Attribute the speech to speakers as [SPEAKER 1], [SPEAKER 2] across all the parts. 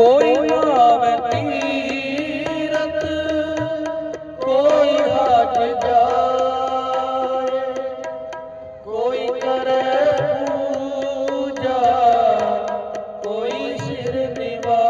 [SPEAKER 1] ਕੋਈ ਭਾਵੇਂ ਤੀਰਤ ਕੋਈ ਘਾਟ ਜਾਏ ਸਿਰ ਨਿਵਾਰ।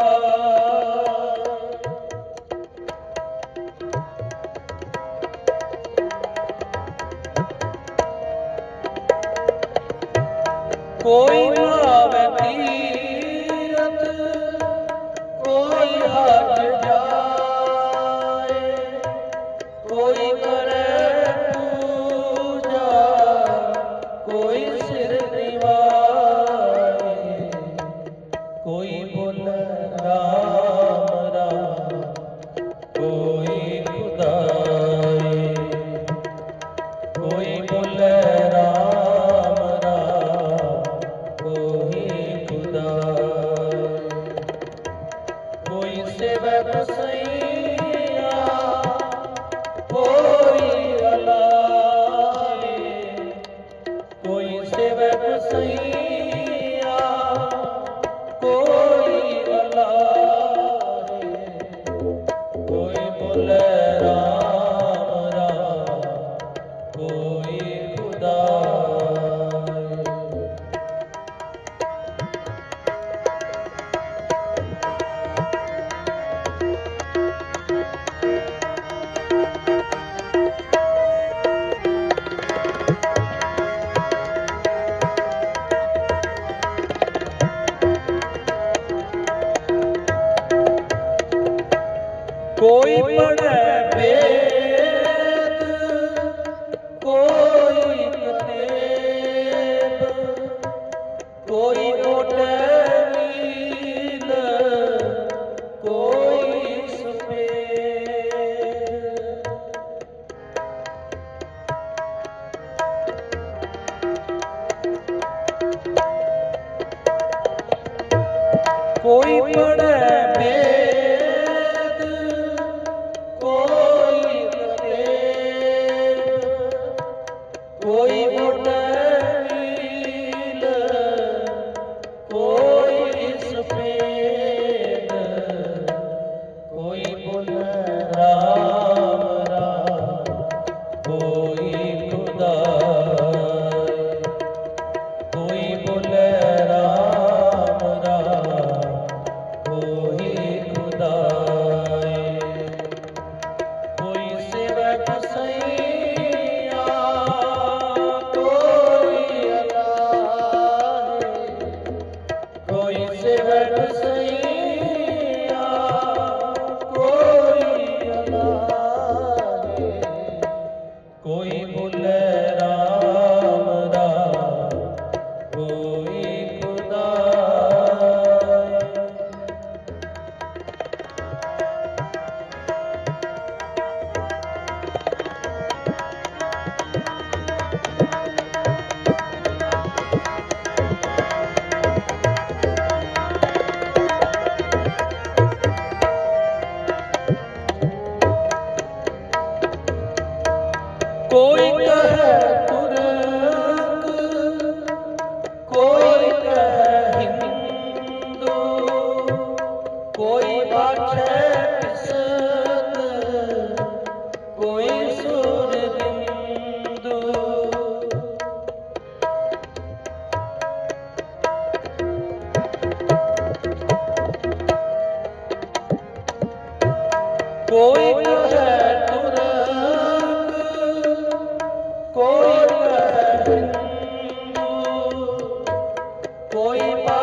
[SPEAKER 1] ਕੋਈ ਪੜੈ ਬੇ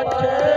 [SPEAKER 1] Lord.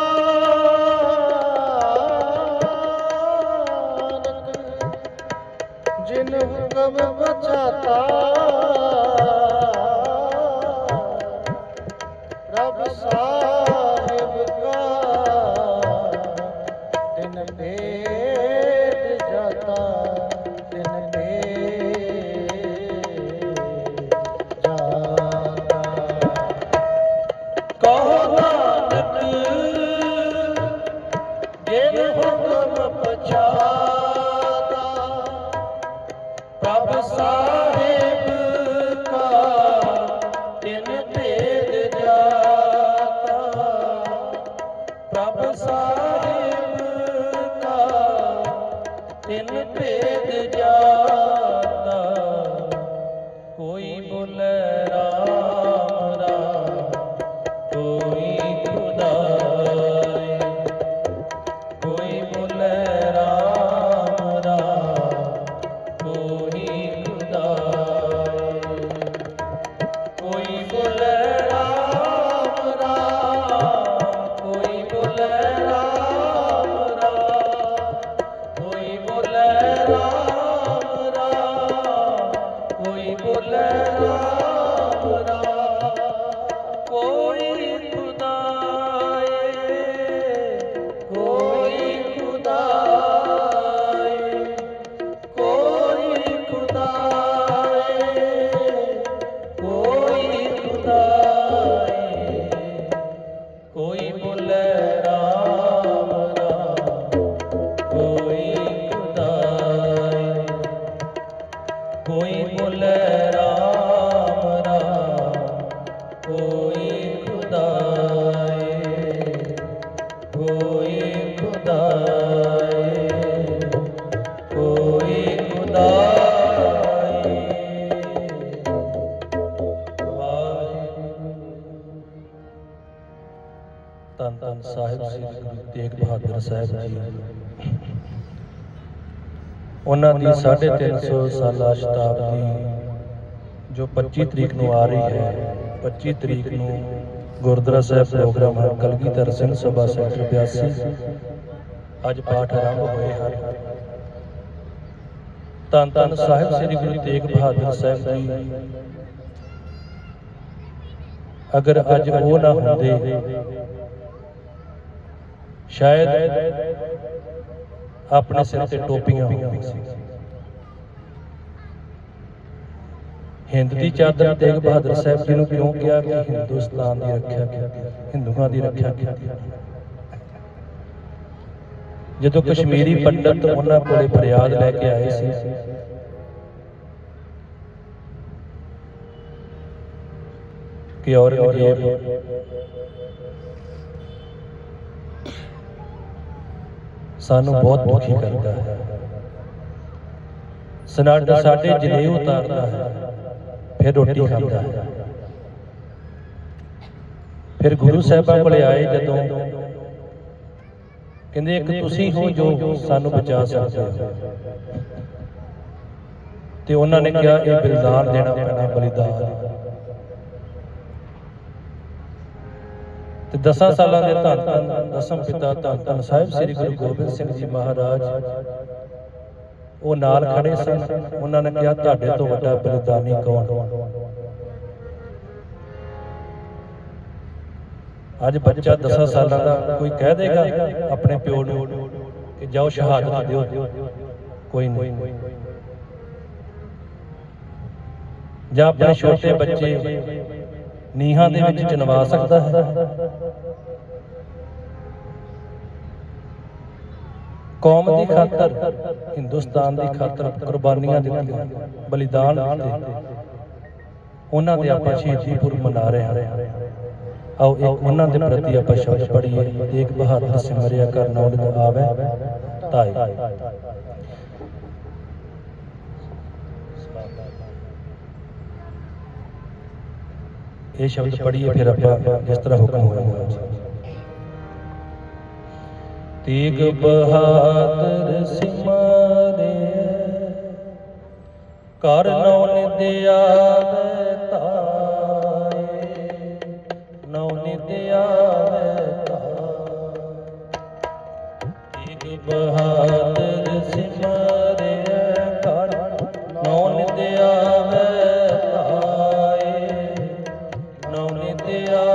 [SPEAKER 1] ਹੁਕਮ ਪਛਾਤਾ ਰੱਬ ਸਾਹਿਬ ਕਾ ਦਿਨ ਭੇਦ ਤੇਗ ਬਹਾਦਰ ਸਾਹਿਬ ਜੀ। ਉਹਨਾਂ ਦੀ 350 ਸਾਲਾ ਸ਼ਤਾਬਦੀ ਜੋ 25 ਤਰੀਕ ਨੂੰ ਆ ਰਹੀ ਹੈ 25 ਤਰੀਕ ਨੂੰ ਗੁਰਦੁਆਰਾ ਸਾਹਿਬ ਪ੍ਰੋਗਰਾਮ ਹੈ, ਕਲਗੀਧਰ ਸਿੰਘ ਸਭਾ ਸੈਕਟਰ 82 ਅੱਜ ਪਾਠ ਆਰੰਭ ਹੋਏ ਹਨ। ਧੰਨ ਧੰਨ ਸਾਹਿਬ ਸ੍ਰੀ ਗੁਰੂ ਤੇਗ ਬਹਾਦਰ ਸਾਹਿਬ ਜੀ। ਅਗਰ ਅੱਜ ਉਹ ਨਾ ਹੁੰਦੇ ਸ਼ਾਇਦ ਆਪਣੇ ਸਿਰ ਤੇ ਟੋਪੀਆਂ ਹੁੰਦੀਆਂ ਸੀ ਹਿੰਦ ਦੀ ਚਾਦਰ ਤੇਗ ਬਹਾਦਰ ਸਾਹਿਬ ਜੀ ਨੂੰ ਕਿਉਂ ਕਿਹਾ ਕਿ ਹਿੰਦੁਸਤਾਨ ਦੀ ਰੱਖਿਆ ਕੀਤੀ ਹਿੰਦੂਆਂ ਦੀ ਰੱਖਿਆ ਕੀਤੀ ਜਦੋਂ ਕਸ਼ਮੀਰੀ ਪੰਡਤ ਉਹਨਾਂ ਕੋਲੇ ਫਰਿਆਦ ਲੈ ਕੇ ਆਏ ਸੀ ਕਿ ਔਰੰਗਜ਼ੇਬ ਸਾਨੂੰ ਬਹੁਤ ਦੁਖੀ ਕਰਦਾ ਹੈ। ਸਨਾਡ ਸਾਡੇ ਜਨੇ ਉਤਾਰਦਾ ਹੈ। ਫਿਰ ਰੋਟੀ ਖਾਂਦਾ ਹੈ। ਫਿਰ ਗੁਰੂ ਸਾਹਿਬਾਂ ਕੋਲੇ ਆਏ ਜਦੋਂ ਕਹਿੰਦੇ ਇੱਕ ਤੁਸੀਂ ਹੋ ਜੋ ਸਾਨੂੰ ਬਚਾ ਸਕਦੇ ਹੋ। ਤੇ ਉਹਨਾਂ ਨੇ ਕਿਹਾ ਇਹ ਬਲਿਦਾਨ ਦੇਣਾ ਪੈਣਾ ਬਲਿਦਾਨ। ਤੇ 10 ਸਾਲਾਂ ਦੇ ਧੰਨ ਧੰਨ ਦਸਮ ਪਿਤਾ ਧੰਨ ਧੰਨ ਸਾਹਿਬ ਸ੍ਰੀ ਗੁਰੂ ਗੋਬਿੰਦ ਸਿੰਘ ਜੀ ਮਹਾਰਾਜ। ਉਹ ਨਾਲ ਖੜੇ ਸਨ। ਉਹਨਾਂ ਨੇ ਕਿਹਾ, ਤੁਹਾਡੇ ਤੋਂ ਵੱਡਾ ਬਲਿਦਾਨੀ ਕੌਣ? ਅੱਜ ਬੱਚਾ 10 ਸਾਲਾਂ ਦਾ ਕੋਈ ਕਹਿ ਦੇਗਾ ਆਪਣੇ ਪਿਓ ਨੂੰ ਕਿ ਜਾਓ ਸ਼ਹਾਦਤ ਦਿਓ। ਕੋਈ ਨਹੀਂ। ਜਾਂ ਆਪਣੇ ਛੋਟੇ ਬੱਚੇ ਨੀਹਾਂ ਦੇ ਵਿੱਚ ਚਿਣਵਾ ਸਕਦਾ ਹੈ। ਕੌਮ ਦੀ ਖਾਤਰ, ਹਿੰਦੁਸਤਾਨ ਦੀ ਖਾਤਰ ਕੁਰਬਾਨੀਆਂ ਦਿੱਤੀਆਂ, ਬਲੀਦਾਨ ਦਿੱਤੇ। ਉਹਨਾਂ ਦੇ ਆਪਾਂ ਸ਼ਹੀਦੀ ਪੁਰਬ ਮਨਾ ਰਹੇ ਹਾਂ। ਆਓ ਇੱਕ ਉਹਨਾਂ ਦੇ ਪ੍ਰਤੀ ਆਪਾਂ ਸ਼ਬਦ ਪੜ੍ਹੀਏ। ਇੱਕ ਬਹਾਦਰ ਸਿਮਰਿਆ ਕਰ ਨੌਲਤ ਆਵੇ ਤਾਈ ਇਹ ਸ਼ਬਦ ਪੜ੍ਹੀਏ ਫਿਰ ਆਪਾਂ ਜਿਸ ਤਰ੍ਹਾਂ ਹੁਕਮ ਹੋਇਆ ਤੇਗ ਬਹਾਦਰ ਸਿਮਰਿਆ ਕਰ ਨੌ ਨਿਤ ਆਵੇ ਤਾਏ ਨੌ ਨਿਤ ਆਵੇ ਤਾਏ ਇਕ ਬਹਾਦਰ